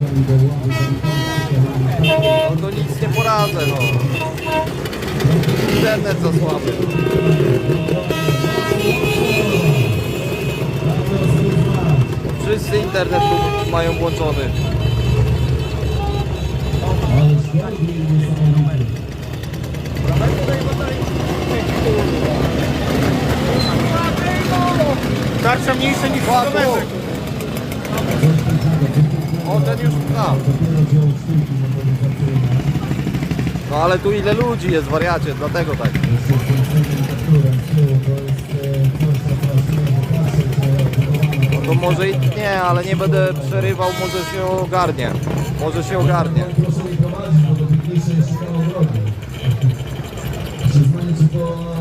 No to nic nie poradzę, no. Internet za słaby. Wszyscy internet mają włączony. Tarcza mniejsza niż Ładno. O, ten już pcha. No ale tu ile ludzi jest, wariacie, dlatego tak. No to może i nie, ale nie będę przerywał, może się ogarnie. Może się ogarnie. Proszę bo do piękniejszej jest po...